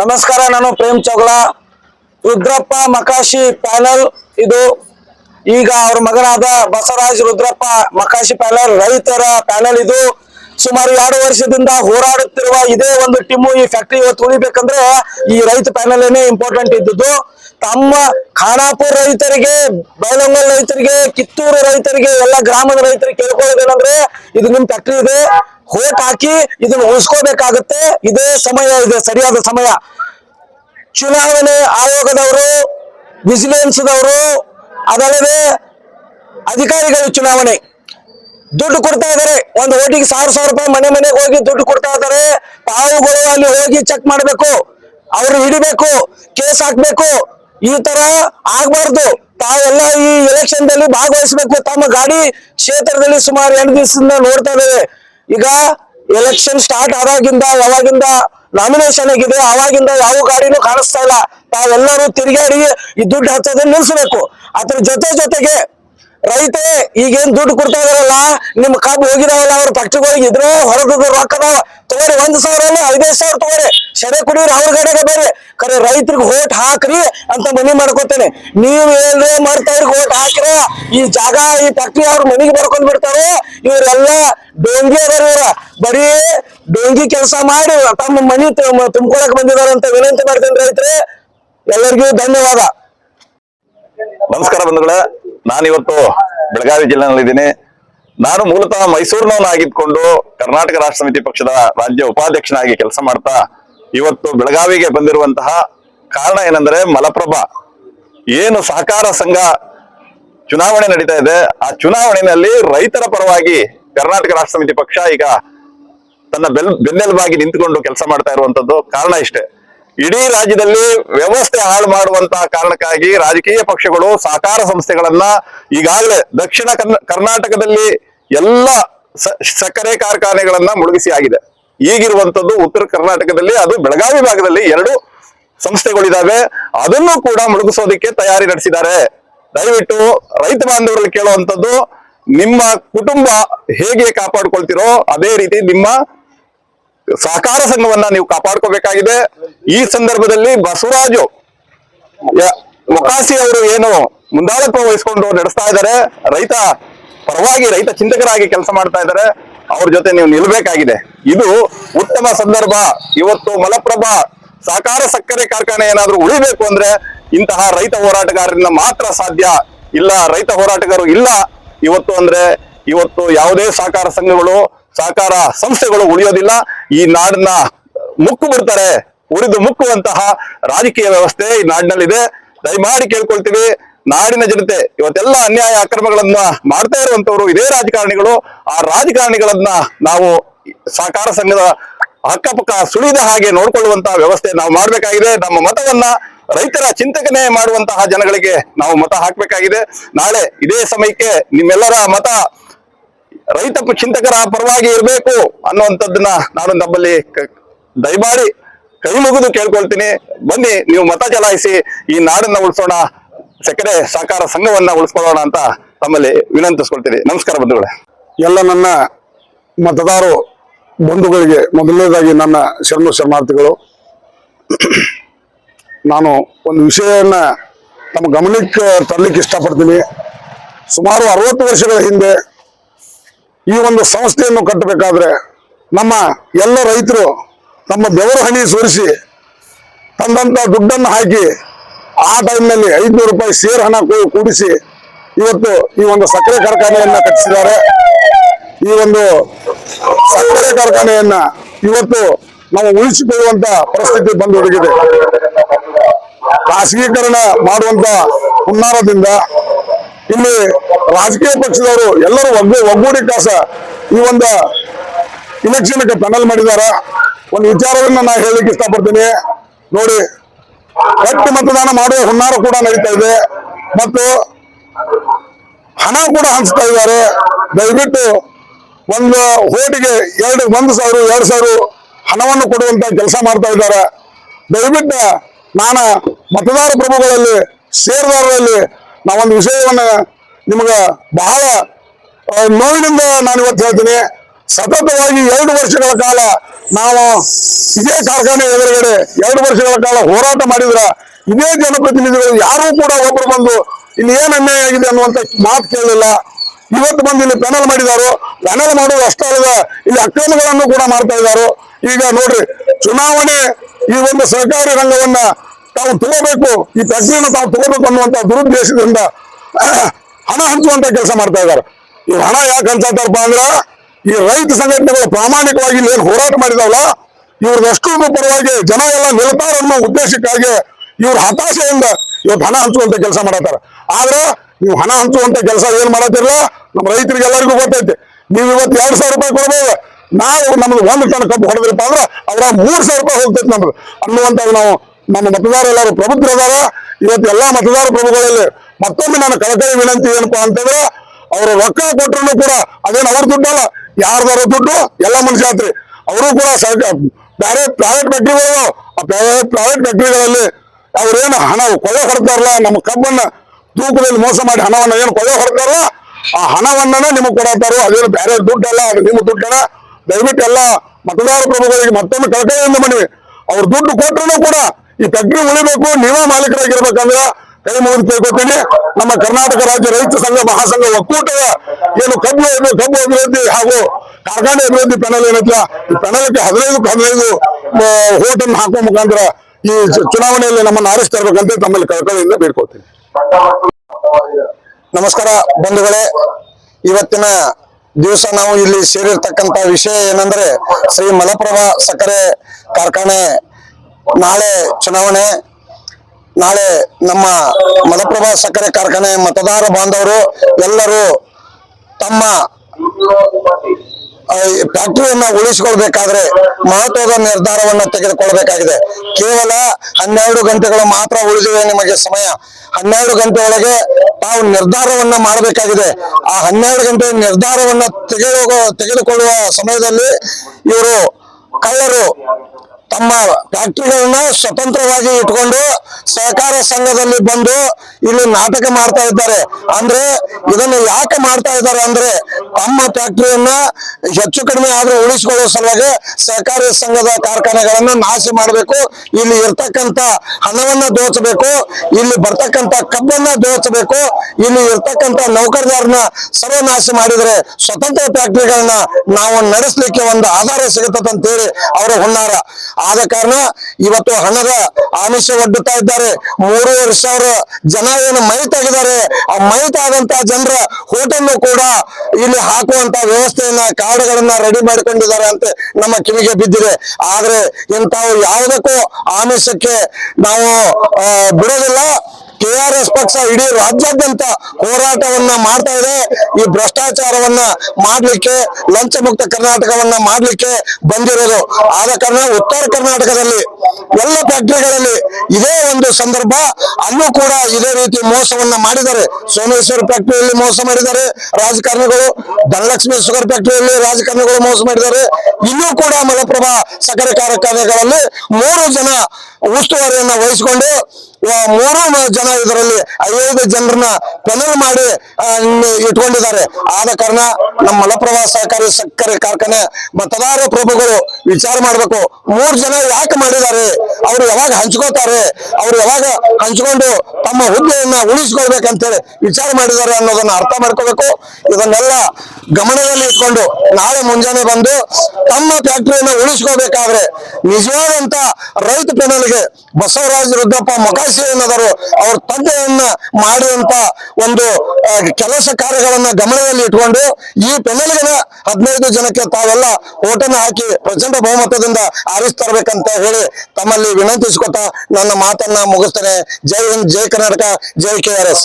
ನಮಸ್ಕಾರ, ನಾನು ಪ್ರೇಮ್ ಚೌಗಳ ರುದ್ರಪ್ಪ ಮಕಾಶಿ ಪ್ಯಾನಲ್ ಇದು. ಈಗ ಅವ್ರ ಮಗನಾದ ಬಸವರಾಜ್ ರುದ್ರಪ್ಪ ಮಕಾಶಿ ಪ್ಯಾನಲ್, ರೈತರ ಪ್ಯಾನಲ್ ಇದು. ಸುಮಾರು ಎರಡು ವರ್ಷದಿಂದ ಹೋರಾಡುತ್ತಿರುವ ಇದೇ ಒಂದು ಟಿಮ್ಮು ಈ ಫ್ಯಾಕ್ಟರಿ ಇವತ್ತು ಉಳಿಬೇಕಂದ್ರೆ ಈ ರೈತ ಪ್ಯಾನಲ್ ಇಂಪಾರ್ಟೆಂಟ್ ಇದ್ದದ್ದು. ತಮ್ಮ ಖಾನಾಪುರ ರೈತರಿಗೆ, ಬೈಲಂಗಲ್ ರೈತರಿಗೆ, ಕಿತ್ತೂರು ರೈತರಿಗೆ, ಎಲ್ಲ ಗ್ರಾಮದ ರೈತರಿಗೆ ಕೇಳ್ಕೊಳ್ಳೋದೇನಂದ್ರೆ ಇದು ನಿಮ್ ಫ್ಯಾಕ್ಟರಿ ಇದೆ. ಹೋಟ್ ಹಾಕಿ ಇದನ್ನ ಉಳಿಸ್ಕೋಬೇಕಾಗುತ್ತೆ. ಇದೇ ಸಮಯ, ಇದೆ ಸರಿಯಾದ ಸಮಯ. ಚುನಾವಣೆ ಆಯೋಗದವರು ವಿಜಿಲೆನ್ಸ್ ದವರು, ಅದಲ್ಲದೆ ಅಧಿಕಾರಿಗಳು ಚುನಾವಣೆ. ದುಡ್ಡು ಕೊಡ್ತಾ ಇದಾರೆ ಒಂದು ಓಟಿಗೆ ಸಾವಿರ ಸಾವಿರ ರೂಪಾಯಿ ಮನೆ ಮನೆಗೆ ಹೋಗಿ ದುಡ್ಡು ಕೊಡ್ತಾ ಇದಾರೆ ಪಾವುಗಳು ಅಲ್ಲಿ ಹೋಗಿ ಚೆಕ್ ಮಾಡ್ಬೇಕು. ಅವ್ರು ಹಿಡಿಬೇಕು, ಕೇಸ್ ಹಾಕ್ಬೇಕು. ಈ ತರ ಆಗ್ಬಾರ್ದು. ತಾವೆಲ್ಲ ಈ ಎಲೆಕ್ಷನ್ ದಲ್ಲಿ ಭಾಗವಹಿಸಬೇಕು. ತಮ್ಮ ಗಾಡಿ ಕ್ಷೇತ್ರದಲ್ಲಿ ಸುಮಾರು ಎರಡು ದಿವಸದಿಂದ ನೋಡ್ತಾ ಇದ್ದೇವೆ. ಈಗ ಎಲೆಕ್ಷನ್ ಸ್ಟಾರ್ಟ್ ಆದಾಗಿಂದ, ಯಾವಾಗಿಂದ ನಾಮಿನೇಷನ್ ಆಗಿದೆ, ಅವಾಗಿಂದ ಯಾವ ಗಾಡಿನೂ ಕಾಣಿಸ್ತಾ ಇಲ್ಲ. ತಾವೆಲ್ಲರೂ ತಿರುಗಾಡಿ ಈ ದುಡ್ಡು ಹಚ್ಚೋದನ್ನ ನಿಲ್ಸ್ಬೇಕು. ಅದ್ರ ಜೊತೆ ಜೊತೆಗೆ ರೈತ, ಈಗೇನ್ ದುಡ್ಡು ಕೊಡ್ತಾ ಇದಾರಲ್ಲ ನಿಮ್ ಕಬ್ಬು ಹೋಗಿದಾವಲ್ಲ, ಅವ್ರ ಪಕ್ಷಗಳಿಗೆ ಇದ್ರೆ ಹೊರದು ರೊಕ್ಕದ ತಗೋರಿ, ಒಂದ್ ಸಾವಿರ ಐದೈದು ಸಾವಿರ ತಗೋರಿ. ಸೆಡೆ ಕುಡಿಯೋರು ಅವ್ರ ಬೇರೆ ಕರೆ ರೈತರಿಗೆ ಓಟ್ ಹಾಕ್ರಿ ಅಂತ ಮನಿ ಮಾಡ್ಕೋತೇನೆ. ನೀವ್ ಮಾಡ್ತಾ ಮಾಡ್ತಾವ್ರಿಗೆ ಓಟ್ ಹಾಕ್ರ, ಈ ಜಾಗ, ಈ ಫ್ಯಾಕ್ಟ್ರಿ ಅವ್ರ ಮನಿಗೆ ಬರ್ಕೊಂಡ್ ಬಿಡ್ತಾರ, ಇವ್ರೆಲ್ಲ ಡೋಂಗಿ ಅದಾರ ಇವ್ರ. ಬರೀ ಡೋಂಗಿ ಕೆಲಸ ಮಾಡಿ ತಮ್ಮ ಮನಿ ತುಂಬ- ತುಂಬ್ಕೊಳಕ್ ಬಂದಿದಾರ ಅಂತ ವಿನಂತಿ ಮಾಡ್ತೇನೆ ರೈತರೇ. ಎಲ್ಲರಿಗೂ ಧನ್ಯವಾದ. ನಮಸ್ಕಾರ ಬಂಧುಗಳೇ. ನಾನಿವತ್ತು ಬೆಳಗಾವಿ ಜಿಲ್ಲೆನಲ್ಲಿದ್ದೀನಿ. ನಾನು ಮೂಲತಃ ಮೈಸೂರಿನವನಾಗಿದ್ಕೊಂಡು ಕರ್ನಾಟಕ ರಾಷ್ಟ್ರ ಸಮಿತಿ ಪಕ್ಷದ ರಾಜ್ಯ ಉಪಾಧ್ಯಕ್ಷನಾಗಿ ಕೆಲಸ ಮಾಡ್ತಾ ಇವತ್ತು ಬೆಳಗಾವಿಗೆ ಬಂದಿರುವಂತಹ ಕಾರಣ ಏನಂದ್ರೆ ಮಲಪ್ರಭಾ. ಏನು ಸಹಕಾರ ಸಂಘ ಚುನಾವಣೆ ನಡೀತಾ ಇದೆ. ಆ ಚುನಾವಣೆಯಲ್ಲಿ ರೈತರ ಪರವಾಗಿ ಕರ್ನಾಟಕ ರಾಷ್ಟ್ರ ಸಮಿತಿ ಪಕ್ಷ ಈಗ ತನ್ನ ಬೆಲ್ ಬೆನ್ನೆಲುಬಾಗಿ ನಿಂತುಕೊಂಡು ಕೆಲಸ ಮಾಡ್ತಾ ಇರುವಂತದ್ದು ಕಾರಣ ಇಷ್ಟೇ. ಇಡೀ ರಾಜ್ಯದಲ್ಲಿ ವ್ಯವಸ್ಥೆ ಹಾಳು ಮಾಡುವಂತಹ ಕಾರಣಕ್ಕಾಗಿ ರಾಜಕೀಯ ಪಕ್ಷಗಳು ಸಹಕಾರ ಸಂಸ್ಥೆಗಳನ್ನ ಈಗಾಗಲೇ ದಕ್ಷಿಣ ಕರ್ನ- ಕರ್ನಾಟಕದಲ್ಲಿ ಎಲ್ಲ ಸಕ್ಕರೆ ಕಾರ್ಖಾನೆಗಳನ್ನ ಮುಳುಗಿಸಿ ಆಗಿದೆ ಈಗಿರುವಂತದ್ದು ಉತ್ತರ ಕರ್ನಾಟಕದಲ್ಲಿ, ಅದು ಬೆಳಗಾವಿ ಭಾಗದಲ್ಲಿ ಎರಡು ಸಂಸ್ಥೆಗಳಿದಾವೆ. ಅದನ್ನು ಕೂಡ ಮುಳುಗಿಸೋದಿಕ್ಕೆ ತಯಾರಿ ನಡೆಸಿದ್ದಾರೆ. ದಯವಿಟ್ಟು ರೈತ ಬಾಂಧವರಲ್ಲಿ ಕೇಳುವಂತದ್ದು ನಿಮ್ಮ ಕುಟುಂಬ ಹೇಗೆ ಕಾಪಾಡ್ಕೊಳ್ತಿರೋ ಅದೇ ರೀತಿ ನಿಮ್ಮ ಸಹಕಾರ ಸಂಘವನ್ನ ನೀವು ಕಾಪಾಡ್ಕೋಬೇಕಾಗಿದೆ. ಈ ಸಂದರ್ಭದಲ್ಲಿ ಬಸವರಾಜು ಮೊಕಾಸಿ ಅವರು ಏನು ಮುಂದಾಳತ್ವ ವಹಿಸ್ಕೊಂಡು ನಡೆಸ್ತಾ ಇದ್ದಾರೆ. ರೈತ ಪರವಾಗಿ, ರೈತ ಚಿಂತಕರಾಗಿ ಕೆಲಸ ಮಾಡ್ತಾ ಇದ್ದಾರೆ. ಅವ್ರ ಜೊತೆ ನೀವು ನಿಲ್ಬೇಕಾಗಿದೆ. ಇದು ಉತ್ತಮ ಸಂದರ್ಭ. ಇವತ್ತು ಮಲಪ್ರಭಾ ಸಹಕಾರ ಸಕ್ಕರೆ ಕಾರ್ಖಾನೆ ಏನಾದ್ರೂ ಉಳಿಬೇಕು ಅಂದ್ರೆ ಇಂತಹ ರೈತ ಹೋರಾಟಗಾರರಿಂದ ಮಾತ್ರ ಸಾಧ್ಯ. ಇಲ್ಲ, ರೈತ ಹೋರಾಟಗಾರರು ಇಲ್ಲ. ಇವತ್ತು ಅಂದ್ರೆ ಇವತ್ತು ಯಾವುದೇ ಸಹಕಾರ ಸಂಘಗಳು ಸಹಕಾರ ಸಂಸ್ಥೆಗಳು ಉಳಿಯೋದಿಲ್ಲ. ಈ ನಾಡನ್ನ ಮುಕ್ಕು ಬಿಡ್ತಾರೆ. ಉರಿದು ಮುಕ್ಕುವಂತಹ ರಾಜಕೀಯ ವ್ಯವಸ್ಥೆ ಈ ನಾಡಿನಲ್ಲಿದೆ. ದಯಮಾಡಿ ಕೇಳ್ಕೊಳ್ತೀವಿ. ನಾಡಿನ ಜನತೆ, ಇವತ್ತೆಲ್ಲ ಅನ್ಯಾಯ ಅಕ್ರಮಗಳನ್ನ ಮಾಡ್ತಾ ಇರುವಂತವ್ರು ಇದೇ ರಾಜಕಾರಣಿಗಳು. ಆ ರಾಜಕಾರಣಿಗಳನ್ನ ನಾವು ಸಹಕಾರ ಸಂಘದ ಅಕ್ಕಪಕ್ಕ ಸುಳಿದ ಹಾಗೆ ನೋಡ್ಕೊಳ್ಳುವಂತಹ ವ್ಯವಸ್ಥೆ ನಾವು ಮಾಡಬೇಕಾಗಿದೆ. ನಮ್ಮ ಮತವನ್ನ ರೈತರ ಚಿಂತಕನೆ ಮಾಡುವಂತಹ ಜನಗಳಿಗೆ ನಾವು ಮತ ಹಾಕ್ಬೇಕಾಗಿದೆ. ನಾಳೆ ಇದೇ ಸಮಯಕ್ಕೆ ನಿಮ್ಮೆಲ್ಲರ ಮತ ರೈತ ಚಿಂತಕರ ಪರವಾಗಿ ಇರಬೇಕು ಅನ್ನುವಂಥದ್ದನ್ನ ನಾನು ನಮ್ಮಲ್ಲಿ ದಯಮಾಡಿ ಕೈ ಮುಗಿದು ಕೇಳ್ಕೊಳ್ತೀನಿ. ಬನ್ನಿ, ನೀವು ಮತ ಚಲಾಯಿಸಿ ಈ ನಾಡನ್ನ ಉಳಿಸೋಣ, ಸಕ್ಕರೆ ಸಹಕಾರ ಸಂಘವನ್ನ ಉಳಿಸ್ಕೊಳ್ಳೋಣ ಅಂತ ತಮ್ಮಲ್ಲಿ ವಿನಂತಿಸ್ಕೊಳ್ತೀನಿ. ನಮಸ್ಕಾರ ಬಂಧುಗಳೇ. ಎಲ್ಲ ನನ್ನ ಮತದಾರು ಬಂಧುಗಳಿಗೆ ಮೊದಲನೇದಾಗಿ ನನ್ನ ಶರಣ ಶರಣಾರ್ಥಿಗಳು. ನಾನು ಒಂದು ವಿಷಯವನ್ನ ನಮ್ಮ ಗಮನಕ್ಕೆ ತರಲಿಕ್ಕೆ ಇಷ್ಟಪಡ್ತೀನಿ. ಸುಮಾರು ಅರವತ್ತು ವರ್ಷಗಳ ಹಿಂದೆ ಈ ಒಂದು ಸಂಸ್ಥೆಯನ್ನು ಕಟ್ಟಬೇಕಾದ್ರೆ ನಮ್ಮ ಎಲ್ಲ ರೈತರು ತಮ್ಮ ಬೆವರು ಹನಿ ಸುರಿಸಿ ತಂದಂತ ದುಡ್ಡನ್ನು ಹಾಕಿ ಆ ಟೈಮ್ನಲ್ಲಿ ಐದ್ನೂರು ರೂಪಾಯಿ ಸೇರ್ ಹಣ ಕೂಡಿಸಿ ಇವತ್ತು ಈ ಒಂದು ಸಕ್ಕರೆ ಕಾರ್ಖಾನೆಯನ್ನ ಕಟ್ಟಿಸಿದ್ದಾರೆ. ಈ ಒಂದು ಸಕ್ಕರೆ ಕಾರ್ಖಾನೆಯನ್ನ ಇವತ್ತು ನಾವು ಉಳಿಸಿಕೊಳ್ಳುವಂತ ಪರಿಸ್ಥಿತಿ ಬಂದು ಒದಗಿದೆ ಖಾಸಗೀಕರಣ ಮಾಡುವಂತ ಹುನ್ನಾರದಿಂದ ಇಲ್ಲಿ ರಾಜಕೀಯ ಪಕ್ಷದವರು ಎಲ್ಲರೂ ಒಗ್ಗು ಒಗ್ಗೂಡಿ ಕಾಸ ಈ ಒಂದು ಇಲೆಕ್ಷನ್ಗೆ ಪೆನಲ್ ಮಾಡಿದಾರ. ಒಂದು ವಿಚಾರವನ್ನ ನಾ ಹೇಳಲಿಕ್ಕೆ ಇಷ್ಟಪಡ್ತೀನಿ. ನೋಡಿ ಹೆಚ್ಚು ಮತದಾನ ಮಾಡುವ ಹುನ್ನಾರ ಕೂಡ ನಡೀತಾ ಇದೆ. ಮತ್ತು ಹಣ ಕೂಡ ಹಂಚ್ತಾ ಇದ್ದಾರೆ. ದಯವಿಟ್ಟು ಒಂದು ಹೋಟಿಗೆ ಎರಡು ಒಂದು ಸಾವಿರ, ಎರಡು ಸಾವಿರ ಹಣವನ್ನು ಕೊಡುವಂತ ಕೆಲಸ ಮಾಡ್ತಾ ಇದ್ದಾರೆ. ದಯವಿಟ್ಟು ನಾನು ಮತದಾರ ಪ್ರಭುಗಳಲ್ಲಿ, ಷೇರುದಾರರಲ್ಲಿ ನಾವೊಂದು ವಿಷಯವನ್ನ ನಿಮಗೆ ಬಹಳ ನೋವಿನಿಂದ ನಾನು ಇವತ್ತು ಹೇಳ್ತೀನಿ. ಸತತವಾಗಿ ಎರಡು ವರ್ಷಗಳ ಕಾಲ ನಾವು ಇದೇ ಕಾರ್ಖಾನೆ ಎದುರುಗಡೆ ಎರಡು ವರ್ಷಗಳ ಕಾಲ ಹೋರಾಟ ಮಾಡಿದ್ರ ಇದೇ ಜನಪ್ರತಿನಿಧಿಗಳು ಯಾರೂ ಕೂಡ ಒಬ್ರು ಬಂದು ಇಲ್ಲಿ ಏನು ಅನ್ಯಾಯ ಆಗಿದೆ ಅನ್ನುವಂತ ಮಾತು ಕೇಳಲಿಲ್ಲ. ಇವತ್ತು ಬಂದು ಇಲ್ಲಿ ಪೆನಲ್ ಮಾಡಿದಾರು. ಪೆನಲ್ ಮಾಡೋದು ಅಷ್ಟೇ ಅಲ್ಲದ ಇಲ್ಲಿ ಅಕ್ರಮಗಳನ್ನು ಕೂಡ ಮಾಡ್ತಾ ಇದ್ದಾರೆ ಈಗ ನೋಡ್ರಿ, ಚುನಾವಣೆ ಈ ಒಂದು ಸರ್ಕಾರಿ ರಂಗವನ್ನ ತಾವು ತಗೋಬೇಕು. ಈ ಪ್ರಜ್ಞೆಯನ್ನು ತಾವು ತಗೋಬೇಕು ಅನ್ನುವಂತ ದುರುದ್ದೇಶದಿಂದ ಹಣ ಹಂಚುವಂತ ಕೆಲಸ ಮಾಡ್ತಾ ಇದ್ದಾರೆ. ಈ ಹಣ ಯಾಕೆ ಹಂಚಾತಾರಪ್ಪ ಅಂದ್ರೆ, ಈ ರೈತ ಸಂಘಟನೆಗಳು ಪ್ರಾಮಾಣಿಕವಾಗಿ ಇಲ್ಲಿ ಹೋರಾಟ ಹೋರಾಟ ಮಾಡಿದಾವಲ್ಲ ಇವ್ರದಷ್ಟು ಪರವಾಗಿ ಜನ ಎಲ್ಲ ನಿಲ್ತಾರ ಅನ್ನೋ ಉದ್ದೇಶಕ್ಕಾಗಿ ಇವ್ರ ಹತಾಶೆಯಿಂದ ಇವತ್ತು ಹಣ ಹಂಚುವಂತ ಕೆಲಸ ಮಾಡತ್ತಾರ. ಆದ್ರೆ ನೀವು ಹಣ ಹಂಚುವಂತ ಕೆಲಸ ಏನ್ ಮಾಡತ್ತಿರಲ್ಲ, ನಮ್ಮ ರೈತರಿಗೆ ಎಲ್ಲರಿಗೂ ಗೊತ್ತೈತಿ. ನೀವು ಇವತ್ತು ಎರಡ್ ಸಾವಿರ ರೂಪಾಯಿ ಕೊಡ್ಬೋದು ನಾವು ನಮ್ದು ಒಂದು ಟನ್ ಕಬ್ಬು ಹೊಡೆದ್ರಪ್ಪ ಅಂದ್ರೆ ಅವ್ರ ಮೂರ್ ಸಾವಿರ ರೂಪಾಯಿ ಹೋಗ್ತೈತಿ ನಮ್ದು ಅನ್ನುವಂತ ನಾವು ನಮ್ಮ ಮತದಾರ ಎಲ್ಲರೂ ಅದಾರ ಇವತ್ತು ಎಲ್ಲಾ ಮತದಾರ ಪ್ರಭುಗಳಲ್ಲಿ ಮತ್ತೊಮ್ಮೆ ನನ್ನ ಕಳಕಳಿ ವಿನಂತಿ ಏನಪ್ಪಾ ಅಂತಂದ್ರೆ, ಅವರು ರೊಕ್ಕ ಕೊಟ್ಟರು ಕೂಡ ಅದೇನು ಅವ್ರ ದುಡ್ಡಲ್ಲ ಯಾರ್ದಾರ ದುಡ್ಡು? ಎಲ್ಲ ಮನುಷ್ಯ ಆತ್ರಿ ಅವರು ಕೂಡ ಬೇರೆ ಪ್ರೈವೇಟ್ ಫ್ಯಾಕ್ಟ್ರಿಗಳು ಆ ಪ್ರೈವೇಟ್ ಫ್ಯಾಕ್ಟ್ರಿಗಳಲ್ಲಿ ಅವ್ರೇನು ಹಣ ಕೊಲೆ ಹೊಡ್ತಾರಲ್ಲ ನಮ್ಮ ಕಬ್ಬನ್ನ ತೂಕದಲ್ಲಿ ಮೋಸ ಮಾಡಿ ಹಣವನ್ನ ಏನು ಕೊಲೆ ಹೊಡ್ತಾರಲ್ಲ ಆ ಹಣವನ್ನ ನಿಮಗೆ ಕೊಡತ್ತಾರೋ ಅದೇನು ಬೇರೆ ದುಡ್ಡಲ್ಲ, ಅದು ನಿಮ್ಮ ದುಡ್ಡಲ್ಲ. ದಯವಿಟ್ಟು ಎಲ್ಲ ಮತದಾರ ಪ್ರಭುಗಳಿಗೆ ಮತ್ತೊಮ್ಮೆ ಕಳಕಳಿಯಿಂದ ಮನವಿ. ಅವ್ರ ದುಡ್ಡು ಕೊಟ್ಟರು ಕೂಡ ಈ ಫ್ಯಾಕ್ಟ್ರಿ ಉಳಿಬೇಕು, ನೀವೇ ಮಾಲೀಕರಾಗಿರ್ಬೇಕಂದ್ರ ಕೈ ಮುಗಿದು ಕೇಳ್ಕೊತೀನಿ. ನಮ್ಮ ಕರ್ನಾಟಕ ರಾಜ್ಯ ರೈತ ಸಂಘ, ಮಹಾಸಂಘ ಒಕ್ಕೂಟದ ಏನು ಕಬ್ಬು ಏನು ಕಬ್ಬು ಅಭಿವೃದ್ಧಿ ಹಾಗೂ ಕಾರ್ಖಾನೆ ಅಭಿವೃದ್ಧಿ ಪೆನಲ್ ಏನೈತ್ರ ಈ ಪೆನಲ್ಗೆ ಹದಿನೈದು ಹದಿನೈದು ಹೋಟನ್ನು ಹಾಕುವ ಮುಖಾಂತರ ಈ ಚುನಾವಣೆಯಲ್ಲಿ ನಮ್ಮನ್ನು ಆರಿಸ್ತಿರ್ಬೇಕಂತ ತಮ್ಮಲ್ಲಿ ಕಳ್ಕೊಳ್ಳಿಂದ ಬೇಡ್ಕೊಳ್ತೀನಿ. ನಮಸ್ಕಾರ ಬಂಧುಗಳೇ. ಇವತ್ತಿನ ದಿವಸ ನಾವು ಇಲ್ಲಿ ಸೇರಿರ್ತಕ್ಕಂತ ವಿಷಯ ಏನಂದ್ರೆ ಶ್ರೀ ಮಲಪ್ರಭಾ ಸಕ್ಕರೆ ಕಾರ್ಖಾನೆ ನಾಳೆ ಚುನಾವಣೆ, ನಾಳೆ ನಮ್ಮ ಮಲಪ್ರಭಾ ಸಕ್ಕರೆ ಕಾರ್ಖಾನೆ ಮತದಾರ ಬಾಂಧವರು ಎಲ್ಲರೂ ತಮ್ಮ ಫ್ಯಾಕ್ಟರಿಯನ್ನ ಉಳಿಸಿಕೊಳ್ಬೇಕಾದ್ರೆ ಮಹತ್ವದ ನಿರ್ಧಾರವನ್ನು ತೆಗೆದುಕೊಳ್ಬೇಕಾಗಿದೆ. ಕೇವಲ ಹನ್ನೆರಡು ಗಂಟೆಗಳು ಮಾತ್ರ ಉಳಿದಿವೆ ನಿಮಗೆ ಸಮಯ. ಹನ್ನೆರಡು ಗಂಟೆ ಒಳಗೆ ತಾವು ನಿರ್ಧಾರವನ್ನ ಮಾಡಬೇಕಾಗಿದೆ. ಆ ಹನ್ನೆರಡು ಗಂಟೆ ನಿರ್ಧಾರವನ್ನ ತೆಗೆದು ತೆಗೆದುಕೊಳ್ಳುವ ಸಮಯದಲ್ಲಿ ಇವರು, ಕಳ್ಳರು ತಮ್ಮ ಫ್ಯಾಕ್ಟರಿಗಳನ್ನ ಸ್ವತಂತ್ರವಾಗಿ ಇಟ್ಕೊಂಡು ಸಹಕಾರ ಸಂಘದಲ್ಲಿ ಬಂದು ಇಲ್ಲಿ ನಾಟಕ ಮಾಡ್ತಾ ಇದ್ದಾರೆ. ಅಂದ್ರೆ ಇದನ್ನು ಯಾಕೆ ಮಾಡ್ತಾ ಇದ್ದಾರೆ ಅಂದ್ರೆ ತಮ್ಮ ಫ್ಯಾಕ್ಟರಿಯನ್ನ ಹೆಚ್ಚು ಕಡಿಮೆ ಆದ್ರೂ ಉಳಿಸಿಕೊಳ್ಳುವ ಸಲುವಾಗಿ ಸಹಕಾರಿ ಸಂಘದ ಕಾರ್ಖಾನೆಗಳನ್ನ ನಾಶ ಮಾಡಬೇಕು. ಇಲ್ಲಿ ಇರ್ತಕ್ಕಂತ ಹಣವನ್ನ ದೋಚಬೇಕು. ಇಲ್ಲಿ ಬರ್ತಕ್ಕಂತ ಕಬ್ಬನ್ನ ದೋಚಬೇಕು. ಇಲ್ಲಿ ಇರ್ತಕ್ಕಂತ ನೌಕರದಾರನ ಸರ್ವನಾಶ ಮಾಡಿದ್ರೆ ಸ್ವತಂತ್ರ ಫ್ಯಾಕ್ಟ್ರಿಗಳನ್ನ ನಾವು ನಡೆಸಲಿಕ್ಕೆ ಒಂದು ಆಧಾರ ಸಿಗುತ್ತದೆ ಅಂತ ಹೇಳಿ ಅವರ ಹುನ್ನಾರ. ಆದ ಕಾರಣ ಇವತ್ತು ಹಣದ ಆಮಿಷ ಒಡ್ಡುತ್ತಾ ಇದ್ದಾರೆ. ಮೂರುವರೆ ಸಾವಿರ ಜನ ಏನು ಮೈತಾಗಿದ್ದಾರೆ ಆ ಮೈತಾದಂತ ಜನರ ಹೋಟೆಲ್ ಕೂಡ ಇಲ್ಲಿ ಹಾಕುವಂತ ವ್ಯವಸ್ಥೆಯನ್ನ, ಕಾರ್ಡ್ಗಳನ್ನ ರೆಡಿ ಮಾಡಿಕೊಂಡಿದ್ದಾರೆ ಅಂತ ನಮ್ಮ ಕಿವಿಗೆ ಬಿದ್ದಿದೆ. ಆದ್ರೆ ಇಂಥವು ಯಾವುದಕ್ಕೂ ಆಮಿಷಕ್ಕೆ ನಾವು ಬಿಡೋದಿಲ್ಲ. ಎಸ್ ಪಕ್ಷ ಇಡೀ ರಾಜ್ಯಾದ್ಯಂತ ಹೋರಾಟವನ್ನ ಮಾಡ್ತಾ ಇದೆ. ಈ ಭ್ರಷ್ಟಾಚಾರವನ್ನ ಮಾಡ್ಲಿಕ್ಕೆ ಲಂಚ ಮುಕ್ತ ಕರ್ನಾಟಕವನ್ನ ಮಾಡ್ಲಿಕ್ಕೆ ಬಂದಿರೋದು ಆದ ಕಾರಣ ಉತ್ತರ ಕರ್ನಾಟಕದಲ್ಲಿ ಎಲ್ಲ ಫ್ಯಾಕ್ಟರಿಗಳಲ್ಲಿ ಇದೇ ಒಂದು ಸಂದರ್ಭ. ಅಲ್ಲೂ ಕೂಡ ಇದೇ ರೀತಿ ಮೋಸವನ್ನ ಮಾಡಿದ್ದಾರೆ. ಸೋಮೇಶ್ವರ ಫ್ಯಾಕ್ಟರಿಯಲ್ಲಿ ಮೋಸ ಮಾಡಿದ್ದಾರೆ ರಾಜಕಾರಣಿಗಳು. ಧನಲಕ್ಷ್ಮಿ ಸುಗರ್ ಫ್ಯಾಕ್ಟರಿಯಲ್ಲಿ ರಾಜಕಾರಣಿಗಳು ಮೋಸ ಮಾಡಿದ್ದಾರೆ. ಇನ್ನೂ ಕೂಡ ಮಲಪ್ರಭಾ ಸಕ್ಕರೆ ಕಾರ್ಖಾನೆಗಳಲ್ಲಿ ಮೂರು ಜನ ಉಸ್ತುವಾರಿಯನ್ನ ವಹಿಸಿಕೊಂಡು ಮೂರು ಜನ ಇದರಲ್ಲಿ ಐದು ಜನರನ್ನ ಪೆನಲ್ ಮಾಡಿ ಇಟ್ಕೊಂಡಿದ್ದಾರೆ. ಆದ ಕಾರಣ ನಮ್ಮ ಮಲಪ್ರಭಾ ಸಹಕಾರಿ ಸಕ್ಕರೆ ಕಾರ್ಖಾನೆ ಮತದಾರ ಪ್ರಭುಗಳು ವಿಚಾರ ಮಾಡಬೇಕು. ಮೂರು ಜನ ಯಾಕೆ ಮಾಡಿದ್ದಾರೆ? ಅವ್ರು ಯಾವಾಗ ಹಂಚ್ಕೋತಾರೆ? ಅವ್ರು ಯಾವಾಗ ಹಂಚ್ಕೊಂಡು ತಮ್ಮ ಹುದ್ದೆಯನ್ನ ಉಳಿಸ್ಕೊಳ್ಬೇಕಂತೇಳಿ ವಿಚಾರ ಮಾಡಿದ್ದಾರೆ ಅನ್ನೋದನ್ನ ಅರ್ಥ ಮಾಡ್ಕೋಬೇಕು. ಇದನ್ನೆಲ್ಲ ಗಮನದಲ್ಲಿ ಇಟ್ಕೊಂಡು ನಾಳೆ ಮುಂಜಾನೆ ಬಂದು ತಮ್ಮ ಫ್ಯಾಕ್ಟರಿಯನ್ನು ಉಳಿಸ್ಕೋಬೇಕಾದ್ರೆ ನಿಜವಾದಂತ ರೈತ ಪೆನಲ್ಗೆ ಬಸವರಾಜ ರುದ್ರಪ್ಪ ಮೊಕಾಸಿ ಏನದರು ಅವ್ರ ತಂದೆಯನ್ನ ಮಾಡುವಂತ ಒಂದು ಕೆಲಸ ಕಾರ್ಯಗಳನ್ನ ಗಮನದಲ್ಲಿ ಇಟ್ಕೊಂಡು ಈ ಪೆನಲ್ಗಿನ ಹದಿನೈದು ಜನಕ್ಕೆ ತಾವೆಲ್ಲ ಓಟನ್ನು ಹಾಕಿ ಪ್ರಚಂಡ ಬಹುಮತದಿಂದ ಆರಿಸ್ತರ್ಬೇಕಂತ ಹೇಳಿ ತಮ್ಮಲ್ಲಿ ವಿನಂತಿಸ್ಕೊತಾ ನನ್ನ ಮಾತನ್ನ ಮುಗಿಸ್ತೇನೆ. ಜೈ ಹಿಂದ್, ಜೈ ಕರ್ನಾಟಕ, ಜೈ ಕೆ ಆರ್ ಎಸ್.